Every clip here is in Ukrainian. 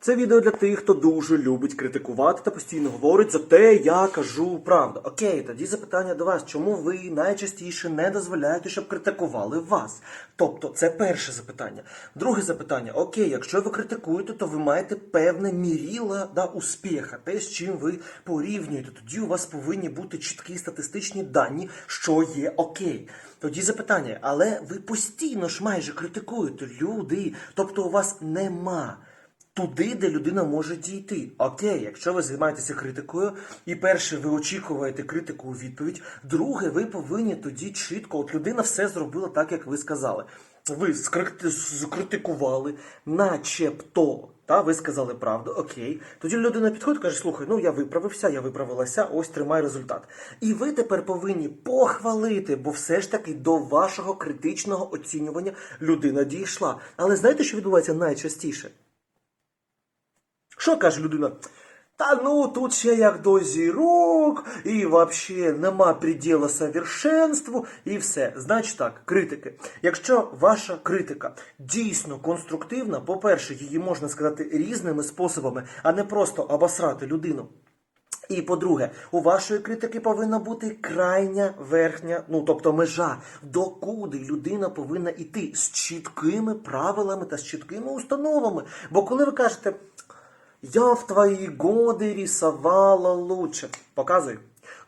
Це відео для тих, хто дуже любить критикувати та постійно говорить за те, я кажу правду. Окей, тоді запитання до вас, чому ви найчастіше не дозволяєте, щоб критикували вас? Тобто, це перше запитання. Друге запитання: окей, якщо ви критикуєте, то ви маєте певне міріло да, успіха, те, з чим ви порівнюєте. Тоді у вас повинні бути чіткі статистичні дані, що є окей. Тоді запитання, але ви постійно ж майже критикуєте люди, тобто у вас нема туди, де людина може дійти. Окей, якщо ви займаєтеся критикою, і перше, ви очікуєте критику у відповідь, друге, ви повинні тоді чітко, от людина все зробила так, як ви сказали. Ви скрити- скритикували, начебто. Та ви сказали правду, окей. Тоді людина підходить каже: слухай, ну я виправився, я виправилася, ось тримай результат. І ви тепер повинні похвалити, бо все ж таки до вашого критичного оцінювання людина дійшла. Але знаєте, що відбувається найчастіше? Що каже людина? Та ну тут ще як до зірок, і взагалі нема приділа совершенству, і все. Значить так, критики. Якщо ваша критика дійсно конструктивна, по-перше, її можна сказати різними способами, а не просто обосрати людину. І по-друге, у вашої критики повинна бути крайня верхня, ну тобто межа, докуди людина повинна йти з чіткими правилами та з чіткими установами. Бо коли ви кажете, я в твої годи рисувала лучше, показуй.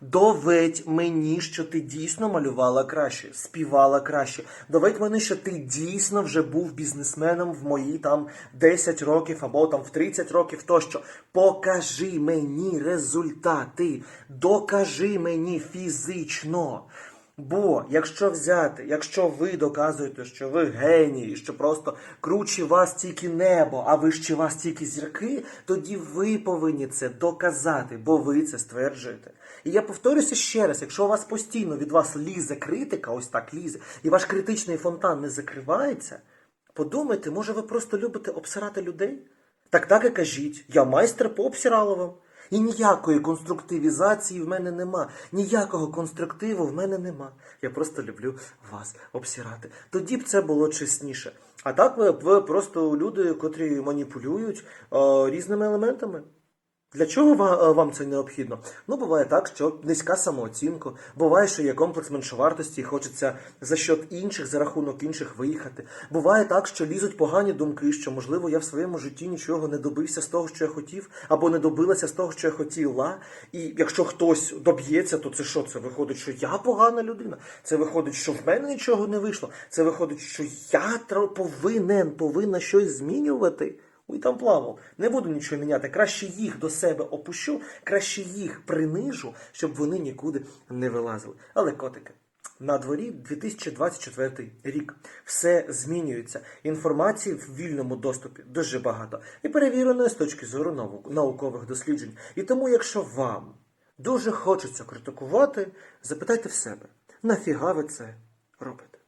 Доведь мені, що ти дійсно малювала краще, співала краще. Доведь мені, що ти дійсно вже був бізнесменом в мої там 10 років або там в 30 років тощо. Покажи мені результати, докажи мені фізично. Бо якщо взяти, якщо ви доказуєте, що ви генії, що просто круче вас тільки небо, а вище вас тільки зірки, тоді ви повинні це доказати, бо ви це стверджуєте. І я повторюся ще раз: якщо у вас постійно від вас лізе критика, ось так лізе, і ваш критичний фонтан не закривається, подумайте, може ви просто любите обсирати людей? Так так і кажіть, я майстер по обсираловим. І ніякої конструктивізації в мене нема, ніякого конструктиву в мене нема. Я просто люблю вас обсирати. Тоді б це було чесніше. А так ви, ви просто люди, котрі маніпулюють е, різними елементами. Для чого е, вам це необхідно? Ну, буває так, що низька самооцінка, буває, що є комплекс меншовартості і хочеться за счет інших, за рахунок інших виїхати. Буває так, що лізуть погані думки, що, можливо, я в своєму житті нічого не добився з того, що я хотів, або не добилася з того, що я хотіла. І якщо хтось доб'ється, то це що? Це виходить, що я погана людина. Це виходить, що в мене нічого не вийшло. Це виходить, що я повинен, повинна щось змінювати. Ой, там плавав. Не буду нічого міняти. Краще їх до себе опущу, краще їх принижу, щоб вони нікуди не вилазили. Але котики. На дворі 2024 рік все змінюється. Інформації в вільному доступі дуже багато і перевіреної з точки зору наукових досліджень. І тому, якщо вам дуже хочеться критикувати, запитайте в себе, нафіга ви це робите?